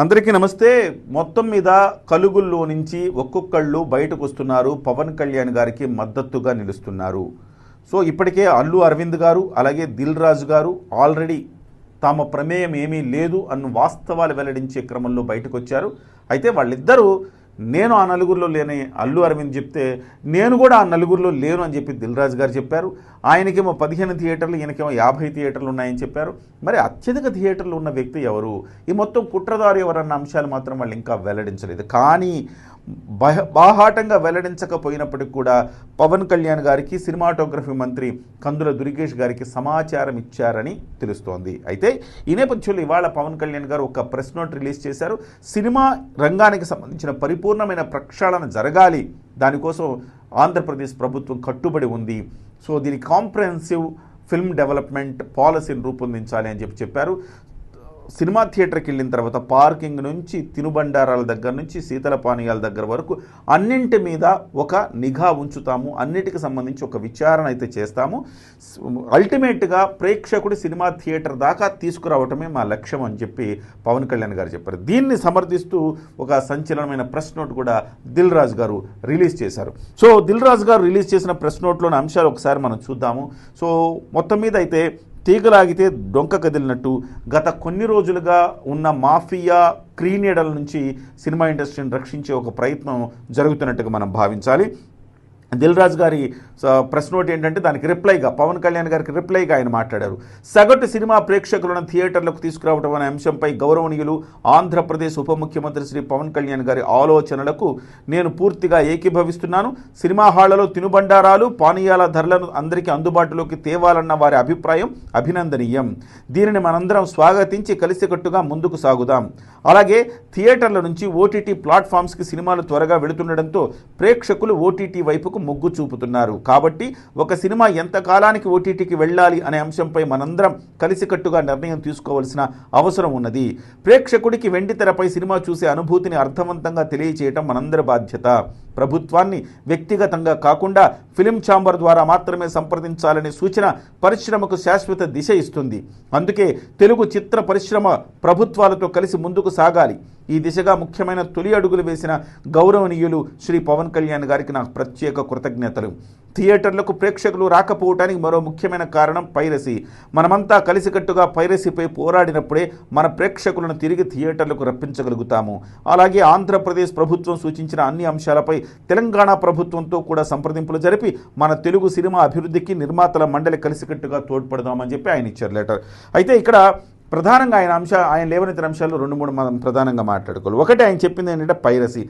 అందరికీ నమస్తే. మొత్తం మీద కలుగుల్లో నుంచి ఒక్కొక్కళ్ళు బయటకు వస్తున్నారు. పవన్ కళ్యాణ్ గారికి మద్దతుగా నిలుస్తున్నారు. సో ఇప్పటికే అల్లు అరవింద్ గారు అలాగే దిల్ రాజు గారు ఆల్రెడీ తమ ప్రమేయం ఏమీ లేదు అన్న వాస్తవాలు వెల్లడించే క్రమంలో బయటకు వచ్చారు. అయితే వాళ్ళిద్దరూ నేను ఆ నలుగురిలో లేని అల్లు అరవింద్ చెప్తే నేను కూడా ఆ నలుగురిలో లేను అని చెప్పి దిల్ రాజు గారు చెప్పారు. ఆయనకేమో పదిహేను థియేటర్లు ఈయనకేమో యాభై థియేటర్లు ఉన్నాయని చెప్పారు. మరి అత్యధిక థియేటర్లు ఉన్న వ్యక్తి ఎవరు? ఈ మొత్తం కుట్రదారు ఎవరన్న అంశాలు మాత్రం వాళ్ళు ఇంకా వెల్లడించలేదు. కానీ బాహాటంగా వెల్లడించకపోయినప్పటికీ కూడా పవన్ కళ్యాణ్ గారికి సినిమాటోగ్రఫీ మంత్రి కందుల దుర్గేష్ గారికి సమాచారం ఇచ్చారని తెలుస్తోంది. అయితే ఈ నేపథ్యంలో ఇవాళ పవన్ కళ్యాణ్ గారు ఒక ప్రెస్ నోట్ రిలీజ్ చేశారు. సినిమా రంగానికి సంబంధించిన పరిపూర్ణమైన ప్రక్షాళన జరగాలి. దానికోసం ఆంధ్రప్రదేశ్ ప్రభుత్వం కట్టుబడి ఉంది. సో దీనికి కాంప్రహెన్సివ్ ఫిల్మ్ డెవలప్మెంట్ పాలసీని రూపొందించాలి అని చెప్పి చెప్పారు. సినిమా థియేటర్కి వెళ్ళిన తర్వాత పార్కింగ్ నుంచి తినుబండారాల దగ్గర నుంచి శీతల పానీయాల దగ్గర వరకు అన్నింటి మీద ఒక నిఘా ఉంచుతాము. అన్నిటికి సంబంధించి ఒక విచారణ అయితే చేస్తాము. అల్టిమేట్గా ప్రేక్షకుడి సినిమా థియేటర్ దాకా తీసుకురావటమే మా లక్ష్యం అని చెప్పి పవన్ కళ్యాణ్ గారు చెప్పారు. దీన్ని సమర్థిస్తూ ఒక సంచలనమైన ప్రెస్ నోట్ కూడా దిల్ రాజు గారు రిలీజ్ చేశారు. సో దిల్ రాజు గారు రిలీజ్ చేసిన ప్రెస్ నోట్లోని అంశాలు ఒకసారి మనం చూద్దాము. సో మొత్తం మీద అయితే తీగలాగితే డొంక కదిలినట్టు గత కొన్ని రోజులుగా ఉన్న మాఫియా క్రీనీడల నుంచి సినిమా ఇండస్ట్రీని రక్షించే ఒక ప్రయత్నం జరుగుతున్నట్టుగా మనం భావించాలి. దిల్ రాజు గారి స- ప్రెస్ నోట్ ఏంటంటే దానికి రిప్లైగా పవన్ కళ్యాణ్ గారికి రిప్లైగా ఆయన మాట్లాడారు. సగటు సినిమా ప్రేక్షకులను థియేటర్లకు తీసుకురావడం అనే అంశంపై గౌరవనీయులు ఆంధ్రప్రదేశ్ ఉప ముఖ్యమంత్రి శ్రీ పవన్ కళ్యాణ్ గారి ఆలోచనలకు నేను పూర్తిగా ఏకీభవిస్తున్నాను. సినిమా హాళ్ళలో తినుబండారాలు పానీయాల ధరలను అందరికీ అందుబాటులోకి తేవాలన్న వారి అభిప్రాయం అభినందనీయం. దీనిని మనందరం స్వాగతించి కలిసికట్టుగా ముందుకు సాగుదాం. అలాగే థియేటర్ల నుంచి ఓటీటీ ప్లాట్ఫామ్స్కి సినిమాలు త్వరగా వెళుతుండడంతో ప్రేక్షకులు ఓటీటీ వైపుకు మొగ్గు చూపుతున్నారు. కాబట్టి ఒక సినిమా ఎంత కాలానికి ఓటీటీకి వెళ్ళాలి అనే అంశంపై మనందరం కలిసికట్టుగా నిర్ణయం తీసుకోవాల్సిన అవసరం ఉన్నది. ప్రేక్షకుడికి వెండి తెరపై సినిమా చూసే అనుభూతిని అర్థవంతంగా తెలియచేయటం మనందరి బాధ్యత. ప్రభుత్వాన్ని వ్యక్తిగతంగా కాకుండా ఫిలిం ఛాంబర్ ద్వారా మాత్రమే సంప్రదించాలనే సూచన పరిశ్రమకు శాశ్వత దిశ ఇస్తుంది. అందుకే తెలుగు చిత్ర పరిశ్రమ ప్రభుత్వాలతో కలిసి ముందుకు సాగాలి. ఈ దిశగా ముఖ్యమైన తొలి అడుగులు వేసిన గౌరవనీయులు శ్రీ పవన్ కళ్యాణ్ గారికి నా ప్రత్యేక కృతజ్ఞతలు. థియేటర్లకు ప్రేక్షకులు రాకపోవటానికి మరో ముఖ్యమైన కారణం పైరసీ. మనమంతా కలిసికట్టుగా పైరసీపై పోరాడినప్పుడే మన ప్రేక్షకులను తిరిగి థియేటర్లకు రప్పించగలుగుతాము. అలాగే ఆంధ్రప్రదేశ్ ప్రభుత్వం సూచించిన అన్ని అంశాలపై తెలంగాణ ప్రభుత్వంతో కూడా సంప్రదింపులు జరిపి మన తెలుగు సినిమా అభివృద్ధికి నిర్మాతల మండలి కలిసికట్టుగా తోడ్పడదామని చెప్పి ఆయన ఇచ్చారు లెటర్. అయితే ఇక్కడ ప్రధానంగా ఆయన అంశ ఆయన లేవనెత్తిన అంశాలు రెండు మూడు మనం ప్రధానంగా మాట్లాడుకోవాలి. ఒకటి ఆయన చెప్పింది ఏంటంటే పైరసీ.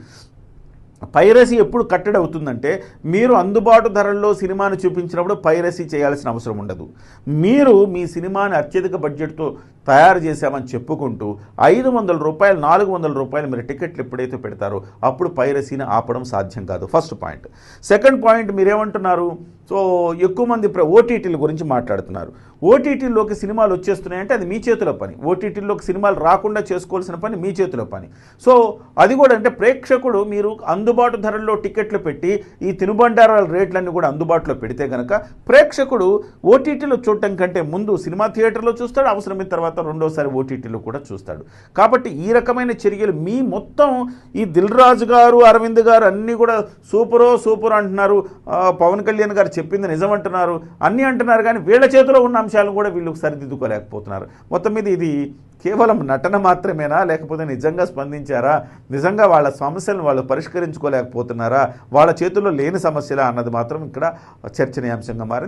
పైరసీ ఎప్పుడు కట్టడి అవుతుందంటే మీరు అందుబాటు ధరల్లో సినిమాను చూపించినప్పుడు పైరసీ చేయాల్సిన అవసరం ఉండదు. మీరు మీ సినిమాని అత్యధిక బడ్జెట్తో తయారు చేశామని చెప్పుకుంటూ ఐదు వందల రూపాయలు నాలుగు వందల రూపాయలు మీరు టికెట్లు ఎప్పుడైతే పెడతారో అప్పుడు పైరసీని ఆపడం సాధ్యం కాదు. First point. సెకండ్ పాయింట్ మీరేమంటున్నారు? సో ఎక్కువ మంది ప్ర ఓటీటీల గురించి మాట్లాడుతున్నారు. ఓటీటీలోకి సినిమాలు వచ్చేస్తున్నాయంటే అది మీ చేతిలో పని. ఓటీటీలోకి సినిమాలు రాకుండా చేసుకోవాల్సిన పని మీ చేతిలో పని. సో అది కూడా అంటే ప్రేక్షకుడు మీరు అందుబాటు ధరల్లో టికెట్లు పెట్టి ఈ తినుబండారాల రేట్లన్నీ కూడా అందుబాటులో పెడితే కనుక ప్రేక్షకుడు ఓటీటీలో చూడటం కంటే ముందు సినిమా థియేటర్లో చూస్తాడు అవసరమైన తర్వాత రెండోసారి ఓటీటీలో కూడా చూస్తాడు. కాబట్టి ఈ రకమైన చర్యలు మీ మొత్తం ఈ దిల్ రాజు గారు అరవింద్ గారు అన్నీ కూడా సూపరో సూపర్ అంటున్నారు. పవన్ కళ్యాణ్ గారు చెప్పింది నిజం అంటున్నారు అన్నీ అంటున్నారు కానీ వీళ్ళ చేతిలో ఉన్న అంశాలను కూడా వీళ్ళు సరిదిద్దుకోలేకపోతున్నారు. మొత్తం మీద ఇది కేవలం నటన మాత్రమేనా లేకపోతే నిజంగా స్పందించారా నిజంగా వాళ్ళ సమస్యలను వాళ్ళు పరిష్కరించుకోలేకపోతున్నారా వాళ్ళ చేతుల్లో లేని సమస్యలా అన్నది మాత్రం ఇక్కడ చర్చనీయాంశంగా మారింది.